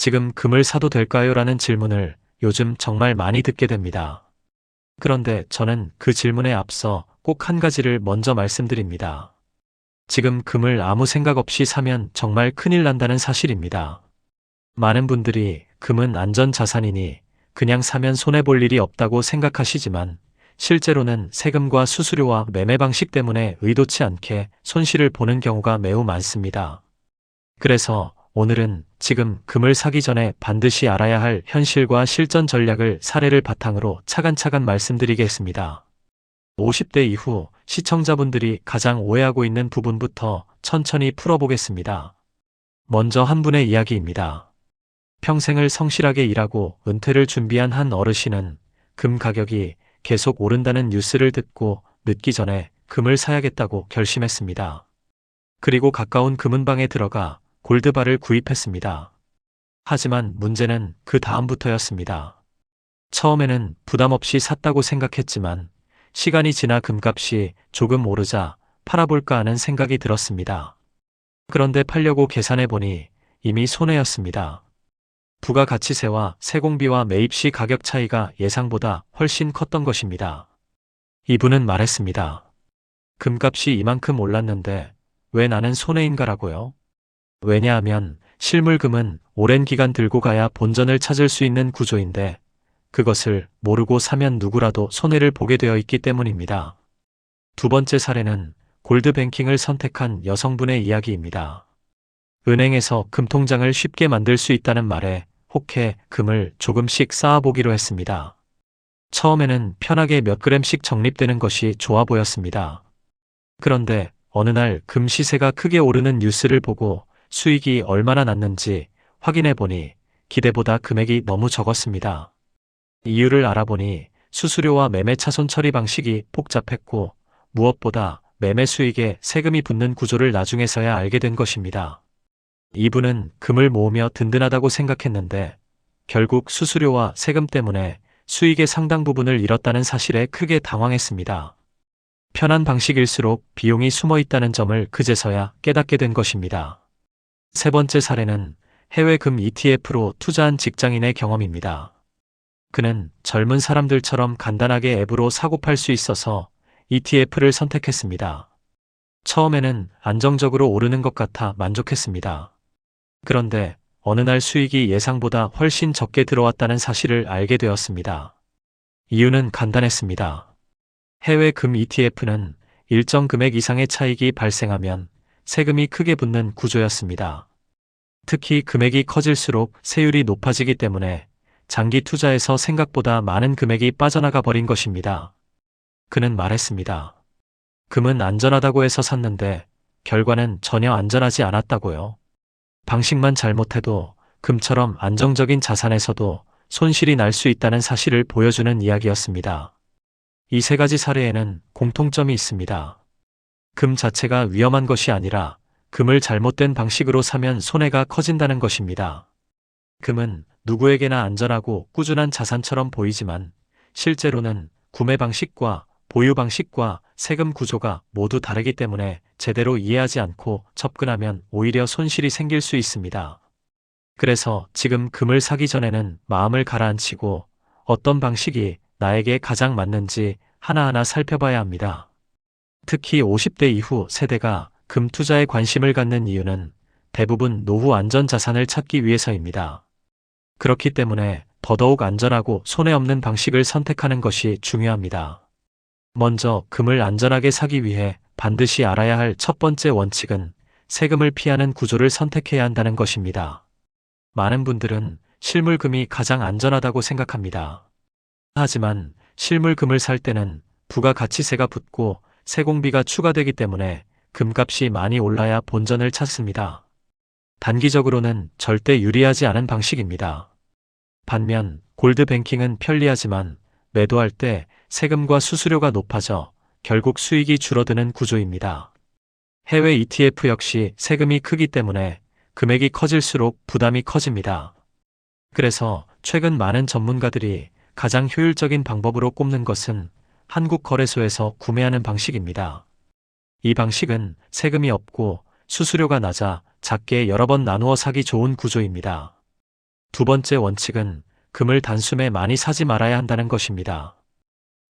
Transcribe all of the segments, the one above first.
지금 금을 사도 될까요? 라는 질문을 요즘 정말 많이 듣게 됩니다. 그런데 저는 그 질문에 앞서 꼭 한 가지를 먼저 말씀드립니다. 지금 금을 아무 생각 없이 사면 정말 큰일 난다는 사실입니다. 많은 분들이 금은 안전 자산이니 그냥 사면 손해볼 일이 없다고 생각하시지만 실제로는 세금과 수수료와 매매 방식 때문에 의도치 않게 손실을 보는 경우가 매우 많습니다. 그래서 오늘은 지금 금을 사기 전에 반드시 알아야 할 현실과 실전 전략을 사례를 바탕으로 차근차근 말씀드리겠습니다. 50대 이후 시청자분들이 가장 오해하고 있는 부분부터 천천히 풀어보겠습니다. 먼저 한 분의 이야기입니다. 평생을 성실하게 일하고 은퇴를 준비한 한 어르신은 금 가격이 계속 오른다는 뉴스를 듣고 늦기 전에 금을 사야겠다고 결심했습니다. 그리고 가까운 금은방에 들어가 골드바를 구입했습니다. 하지만 문제는 그 다음부터였습니다. 처음에는 부담 없이 샀다고 생각했지만 시간이 지나 금값이 조금 오르자 팔아볼까 하는 생각이 들었습니다. 그런데 팔려고 계산해 보니 이미 손해였습니다. 부가가치세와 세공비와 매입 시 가격 차이가 예상보다 훨씬 컸던 것입니다. 이분은 말했습니다. 금값이 이만큼 올랐는데 왜 나는 손해인가라고요? 왜냐하면 실물금은 오랜 기간 들고 가야 본전을 찾을 수 있는 구조인데 그것을 모르고 사면 누구라도 손해를 보게 되어 있기 때문입니다. 두 번째 사례는 골드뱅킹을 선택한 여성분의 이야기입니다. 은행에서 금통장을 쉽게 만들 수 있다는 말에 혹해 금을 조금씩 쌓아보기로 했습니다. 처음에는 편하게 몇 그램씩 적립되는 것이 좋아 보였습니다. 그런데 어느 날 금 시세가 크게 오르는 뉴스를 보고 수익이 얼마나 났는지 확인해 보니 기대보다 금액이 너무 적었습니다. 이유를 알아보니 수수료와 매매 차손 처리 방식이 복잡했고 무엇보다 매매 수익에 세금이 붙는 구조를 나중에서야 알게 된 것입니다. 이분은 금을 모으며 든든하다고 생각했는데 결국 수수료와 세금 때문에 수익의 상당 부분을 잃었다는 사실에 크게 당황했습니다. 편한 방식일수록 비용이 숨어 있다는 점을 그제서야 깨닫게 된 것입니다. 세 번째 사례는 해외 금 ETF로 투자한 직장인의 경험입니다. 그는 젊은 사람들처럼 간단하게 앱으로 사고 팔 수 있어서 ETF를 선택했습니다. 처음에는 안정적으로 오르는 것 같아 만족했습니다. 그런데 어느 날 수익이 예상보다 훨씬 적게 들어왔다는 사실을 알게 되었습니다. 이유는 간단했습니다. 해외 금 ETF는 일정 금액 이상의 차익이 발생하면 세금이 크게 붙는 구조였습니다. 특히 금액이 커질수록 세율이 높아지기 때문에 장기 투자에서 생각보다 많은 금액이 빠져나가 버린 것입니다. 그는 말했습니다. 금은 안전하다고 해서 샀는데 결과는 전혀 안전하지 않았다고요. 방식만 잘못해도 금처럼 안정적인 자산에서도 손실이 날 수 있다는 사실을 보여주는 이야기였습니다. 이 세 가지 사례에는 공통점이 있습니다. 금 자체가 위험한 것이 아니라 금을 잘못된 방식으로 사면 손해가 커진다는 것입니다. 금은 누구에게나 안전하고 꾸준한 자산처럼 보이지만 실제로는 구매 방식과 보유 방식과 세금 구조가 모두 다르기 때문에 제대로 이해하지 않고 접근하면 오히려 손실이 생길 수 있습니다. 그래서 지금 금을 사기 전에는 마음을 가라앉히고 어떤 방식이 나에게 가장 맞는지 하나하나 살펴봐야 합니다. 특히 50대 이후 세대가 금 투자에 관심을 갖는 이유는 대부분 노후 안전 자산을 찾기 위해서입니다. 그렇기 때문에 더더욱 안전하고 손해 없는 방식을 선택하는 것이 중요합니다. 먼저 금을 안전하게 사기 위해 반드시 알아야 할 첫 번째 원칙은 세금을 피하는 구조를 선택해야 한다는 것입니다. 많은 분들은 실물금이 가장 안전하다고 생각합니다. 하지만 실물금을 살 때는 부가가치세가 붙고 세공비가 추가되기 때문에 금값이 많이 올라야 본전을 찾습니다. 단기적으로는 절대 유리하지 않은 방식입니다. 반면 골드뱅킹은 편리하지만 매도할 때 세금과 수수료가 높아져 결국 수익이 줄어드는 구조입니다. 해외 ETF 역시 세금이 크기 때문에 금액이 커질수록 부담이 커집니다. 그래서 최근 많은 전문가들이 가장 효율적인 방법으로 꼽는 것은 한국 거래소에서 구매하는 방식입니다. 이 방식은 세금이 없고 수수료가 낮아 작게 여러 번 나누어 사기 좋은 구조입니다. 두 번째 원칙은 금을 단숨에 많이 사지 말아야 한다는 것입니다.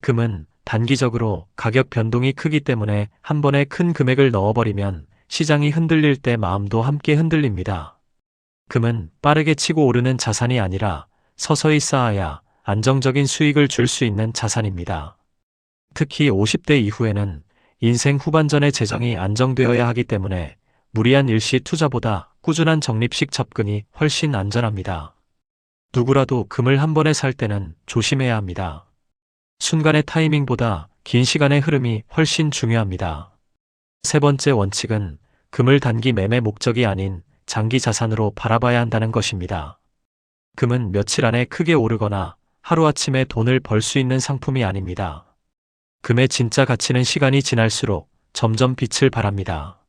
금은 단기적으로 가격 변동이 크기 때문에 한 번에 큰 금액을 넣어버리면 시장이 흔들릴 때 마음도 함께 흔들립니다. 금은 빠르게 치고 오르는 자산이 아니라 서서히 쌓아야 안정적인 수익을 줄 수 있는 자산입니다. 특히 50대 이후에는 인생 후반전의 재정이 안정되어야 하기 때문에 무리한 일시 투자보다 꾸준한 적립식 접근이 훨씬 안전합니다. 누구라도 금을 한 번에 살 때는 조심해야 합니다. 순간의 타이밍보다 긴 시간의 흐름이 훨씬 중요합니다. 세 번째 원칙은 금을 단기 매매 목적이 아닌 장기 자산으로 바라봐야 한다는 것입니다. 금은 며칠 안에 크게 오르거나 하루아침에 돈을 벌 수 있는 상품이 아닙니다. 금의 진짜 가치는 시간이 지날수록 점점 빛을 발합니다.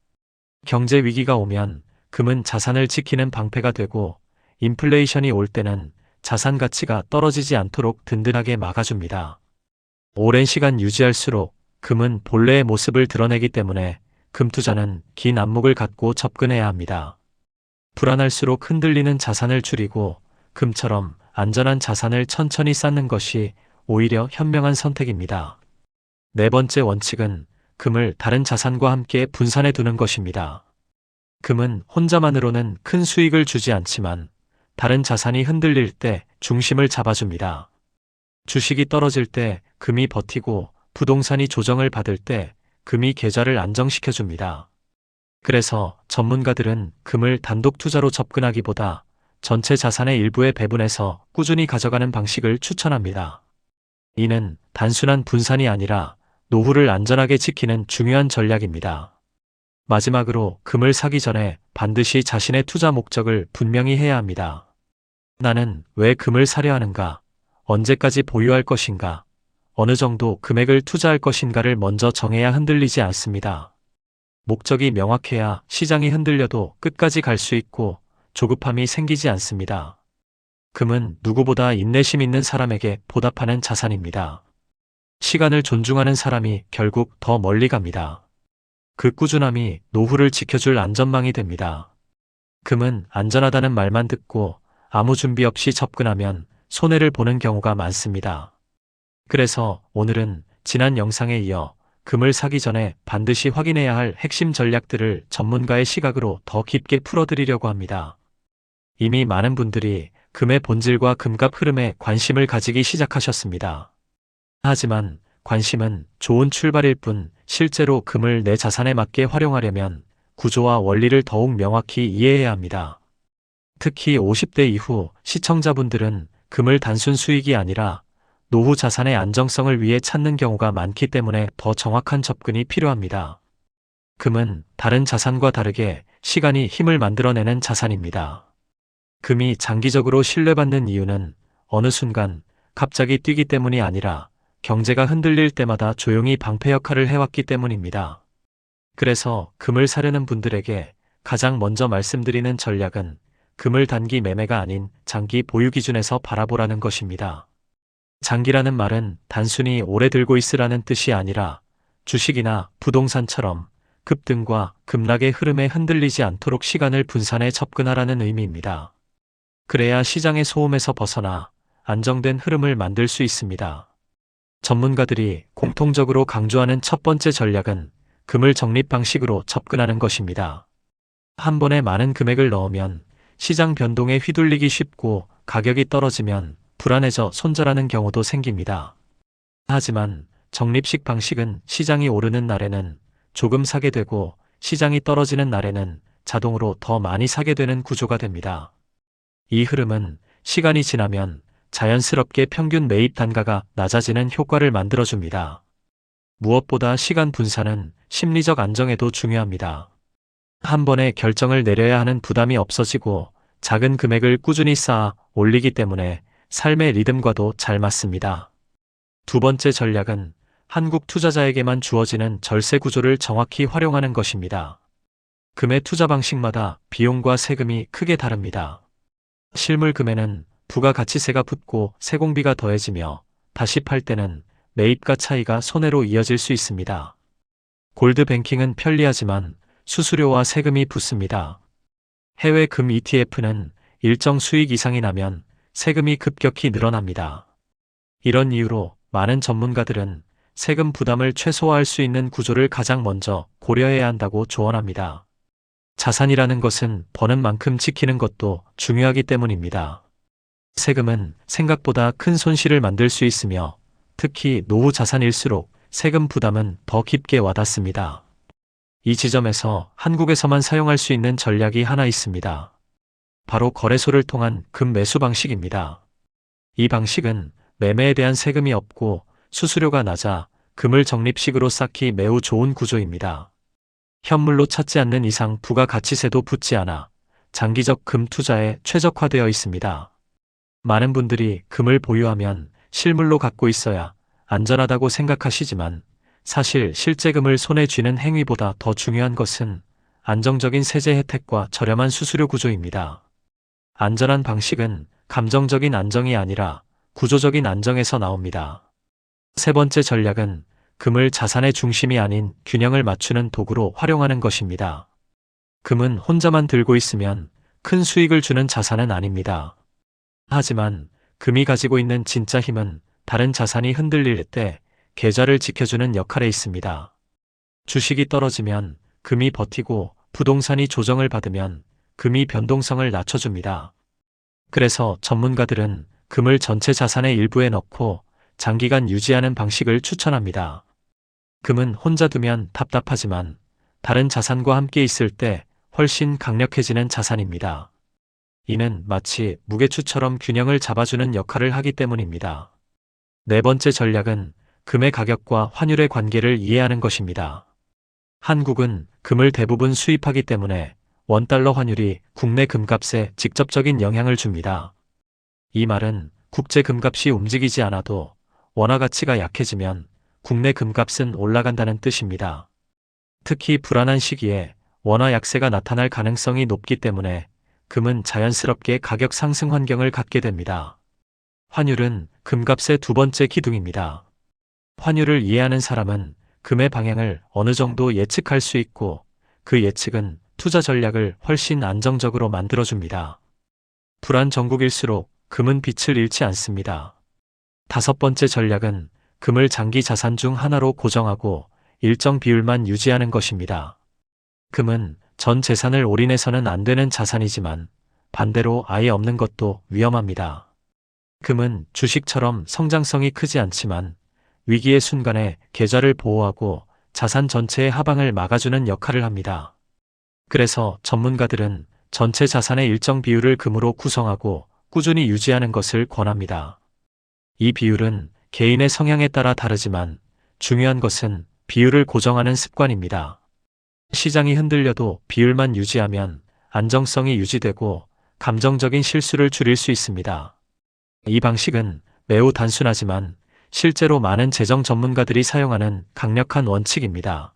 경제 위기가 오면 금은 자산을 지키는 방패가 되고 인플레이션이 올 때는 자산 가치가 떨어지지 않도록 든든하게 막아줍니다. 오랜 시간 유지할수록 금은 본래의 모습을 드러내기 때문에 금 투자는 긴 안목을 갖고 접근해야 합니다. 불안할수록 흔들리는 자산을 줄이고 금처럼 안전한 자산을 천천히 쌓는 것이 오히려 현명한 선택입니다. 네 번째 원칙은 금을 다른 자산과 함께 분산해 두는 것입니다. 금은 혼자만으로는 큰 수익을 주지 않지만 다른 자산이 흔들릴 때 중심을 잡아줍니다. 주식이 떨어질 때 금이 버티고 부동산이 조정을 받을 때 금이 계좌를 안정시켜줍니다. 그래서 전문가들은 금을 단독 투자로 접근하기보다 전체 자산의 일부에 배분해서 꾸준히 가져가는 방식을 추천합니다. 이는 단순한 분산이 아니라 노후를 안전하게 지키는 중요한 전략입니다. 마지막으로 금을 사기 전에 반드시 자신의 투자 목적을 분명히 해야 합니다. 나는 왜 금을 사려 하는가? 언제까지 보유할 것인가? 어느 정도 금액을 투자할 것인가를 먼저 정해야 흔들리지 않습니다. 목적이 명확해야 시장이 흔들려도 끝까지 갈 수 있고 조급함이 생기지 않습니다. 금은 누구보다 인내심 있는 사람에게 보답하는 자산입니다. 시간을 존중하는 사람이 결국 더 멀리 갑니다. 그 꾸준함이 노후를 지켜줄 안전망이 됩니다. 금은 안전하다는 말만 듣고 아무 준비 없이 접근하면 손해를 보는 경우가 많습니다. 그래서 오늘은 지난 영상에 이어 금을 사기 전에 반드시 확인해야 할 핵심 전략들을 전문가의 시각으로 더 깊게 풀어드리려고 합니다. 이미 많은 분들이 금의 본질과 금값 흐름에 관심을 가지기 시작하셨습니다. 하지만 관심은 좋은 출발일 뿐 실제로 금을 내 자산에 맞게 활용하려면 구조와 원리를 더욱 명확히 이해해야 합니다. 특히 50대 이후 시청자분들은 금을 단순 수익이 아니라 노후 자산의 안정성을 위해 찾는 경우가 많기 때문에 더 정확한 접근이 필요합니다. 금은 다른 자산과 다르게 시간이 힘을 만들어내는 자산입니다. 금이 장기적으로 신뢰받는 이유는 어느 순간 갑자기 뛰기 때문이 아니라 경제가 흔들릴 때마다 조용히 방패 역할을 해왔기 때문입니다. 그래서 금을 사려는 분들에게 가장 먼저 말씀드리는 전략은 금을 단기 매매가 아닌 장기 보유 기준에서 바라보라는 것입니다. 장기라는 말은 단순히 오래 들고 있으라는 뜻이 아니라 주식이나 부동산처럼 급등과 급락의 흐름에 흔들리지 않도록 시간을 분산해 접근하라는 의미입니다. 그래야 시장의 소음에서 벗어나 안정된 흐름을 만들 수 있습니다. 전문가들이 공통적으로 강조하는 첫 번째 전략은 금을 적립 방식으로 접근하는 것입니다. 한 번에 많은 금액을 넣으면 시장 변동에 휘둘리기 쉽고 가격이 떨어지면 불안해져 손절하는 경우도 생깁니다. 하지만 적립식 방식은 시장이 오르는 날에는 조금 사게 되고 시장이 떨어지는 날에는 자동으로 더 많이 사게 되는 구조가 됩니다. 이 흐름은 시간이 지나면 자연스럽게 평균 매입 단가가 낮아지는 효과를 만들어줍니다. 무엇보다 시간 분산은 심리적 안정에도 중요합니다. 한 번에 결정을 내려야 하는 부담이 없어지고 작은 금액을 꾸준히 쌓아 올리기 때문에 삶의 리듬과도 잘 맞습니다. 두 번째 전략은 한국 투자자에게만 주어지는 절세 구조를 정확히 활용하는 것입니다. 금의 투자 방식마다 비용과 세금이 크게 다릅니다. 실물 금에는 부가가치세가 붙고 세공비가 더해지며 다시 팔 때는 매입가 차이가 손해로 이어질 수 있습니다. 골드 뱅킹은 편리하지만 수수료와 세금이 붙습니다. 해외 금 ETF는 일정 수익 이상이 나면 세금이 급격히 늘어납니다. 이런 이유로 많은 전문가들은 세금 부담을 최소화할 수 있는 구조를 가장 먼저 고려해야 한다고 조언합니다. 자산이라는 것은 버는 만큼 지키는 것도 중요하기 때문입니다. 세금은 생각보다 큰 손실을 만들 수 있으며 특히 노후 자산일수록 세금 부담은 더 깊게 와닿습니다. 이 지점에서 한국에서만 사용할 수 있는 전략이 하나 있습니다. 바로 거래소를 통한 금 매수 방식입니다. 이 방식은 매매에 대한 세금이 없고 수수료가 낮아 금을 적립식으로 쌓기 매우 좋은 구조입니다. 현물로 찾지 않는 이상 부가가치세도 붙지 않아 장기적 금 투자에 최적화되어 있습니다. 많은 분들이 금을 보유하면 실물로 갖고 있어야 안전하다고 생각하시지만 사실 실제 금을 손에 쥐는 행위보다 더 중요한 것은 안정적인 세제 혜택과 저렴한 수수료 구조입니다. 안전한 방식은 감정적인 안정이 아니라 구조적인 안정에서 나옵니다. 세 번째 전략은 금을 자산의 중심이 아닌 균형을 맞추는 도구로 활용하는 것입니다. 금은 혼자만 들고 있으면 큰 수익을 주는 자산은 아닙니다. 하지만 금이 가지고 있는 진짜 힘은 다른 자산이 흔들릴 때 계좌를 지켜주는 역할에 있습니다. 주식이 떨어지면 금이 버티고 부동산이 조정을 받으면 금이 변동성을 낮춰줍니다. 그래서 전문가들은 금을 전체 자산의 일부에 넣고 장기간 유지하는 방식을 추천합니다. 금은 혼자 두면 답답하지만 다른 자산과 함께 있을 때 훨씬 강력해지는 자산입니다. 이는 마치 무게추처럼 균형을 잡아주는 역할을 하기 때문입니다. 네 번째 전략은 금의 가격과 환율의 관계를 이해하는 것입니다. 한국은 금을 대부분 수입하기 때문에 원달러 환율이 국내 금값에 직접적인 영향을 줍니다. 이 말은 국제 금값이 움직이지 않아도 원화 가치가 약해지면 국내 금값은 올라간다는 뜻입니다. 특히 불안한 시기에 원화 약세가 나타날 가능성이 높기 때문에 금은 자연스럽게 가격 상승 환경을 갖게 됩니다. 환율은 금값의 두 번째 기둥입니다. 환율을 이해하는 사람은 금의 방향을 어느 정도 예측할 수 있고 그 예측은 투자 전략을 훨씬 안정적으로 만들어줍니다. 불안 전국일수록 금은 빛을 잃지 않습니다. 다섯 번째 전략은 금을 장기 자산 중 하나로 고정하고 일정 비율만 유지하는 것입니다. 금은 전 재산을 올인해서는 안 되는 자산이지만 반대로 아예 없는 것도 위험합니다. 금은 주식처럼 성장성이 크지 않지만 위기의 순간에 계좌를 보호하고 자산 전체의 하방을 막아주는 역할을 합니다. 그래서 전문가들은 전체 자산의 일정 비율을 금으로 구성하고 꾸준히 유지하는 것을 권합니다. 이 비율은 개인의 성향에 따라 다르지만 중요한 것은 비율을 고정하는 습관입니다. 시장이 흔들려도 비율만 유지하면 안정성이 유지되고 감정적인 실수를 줄일 수 있습니다. 이 방식은 매우 단순하지만 실제로 많은 재정 전문가들이 사용하는 강력한 원칙입니다.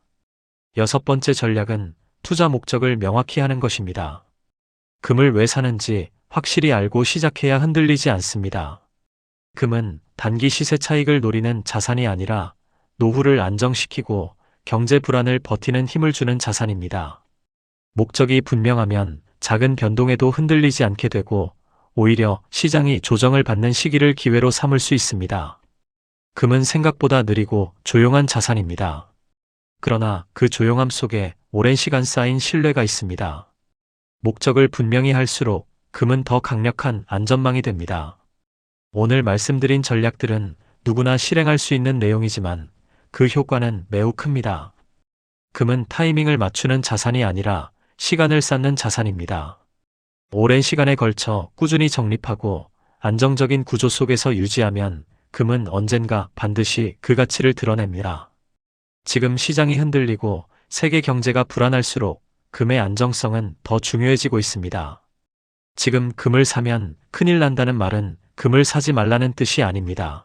여섯 번째 전략은 투자 목적을 명확히 하는 것입니다. 금을 왜 사는지 확실히 알고 시작해야 흔들리지 않습니다. 금은 단기 시세 차익을 노리는 자산이 아니라 노후를 안정시키고 경제 불안을 버티는 힘을 주는 자산입니다. 목적이 분명하면 작은 변동에도 흔들리지 않게 되고 오히려 시장이 조정을 받는 시기를 기회로 삼을 수 있습니다. 금은 생각보다 느리고 조용한 자산입니다. 그러나 그 조용함 속에 오랜 시간 쌓인 신뢰가 있습니다. 목적을 분명히 할수록 금은 더 강력한 안전망이 됩니다. 오늘 말씀드린 전략들은 누구나 실행할 수 있는 내용이지만 그 효과는 매우 큽니다. 금은 타이밍을 맞추는 자산이 아니라 시간을 쌓는 자산입니다. 오랜 시간에 걸쳐 꾸준히 적립하고 안정적인 구조 속에서 유지하면 금은 언젠가 반드시 그 가치를 드러냅니다. 지금 시장이 흔들리고 세계 경제가 불안할수록 금의 안정성은 더 중요해지고 있습니다. 지금 금을 사면 큰일 난다는 말은 금을 사지 말라는 뜻이 아닙니다.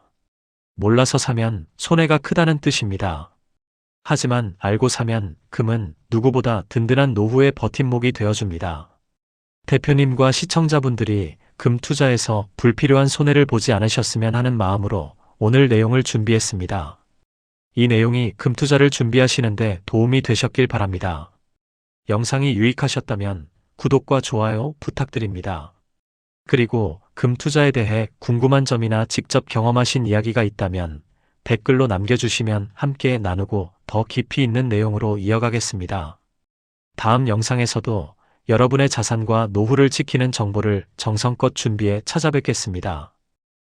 몰라서 사면 손해가 크다는 뜻입니다. 하지만 알고 사면 금은 누구보다 든든한 노후의 버팀목이 되어줍니다. 대표님과 시청자분들이 금 투자에서 불필요한 손해를 보지 않으셨으면 하는 마음으로 오늘 내용을 준비했습니다. 이 내용이 금 투자를 준비하시는데 도움이 되셨길 바랍니다. 영상이 유익하셨다면 구독과 좋아요 부탁드립니다. 그리고 금 투자에 대해 궁금한 점이나 직접 경험하신 이야기가 있다면 댓글로 남겨주시면 함께 나누고 더 깊이 있는 내용으로 이어가겠습니다. 다음 영상에서도 여러분의 자산과 노후를 지키는 정보를 정성껏 준비해 찾아뵙겠습니다.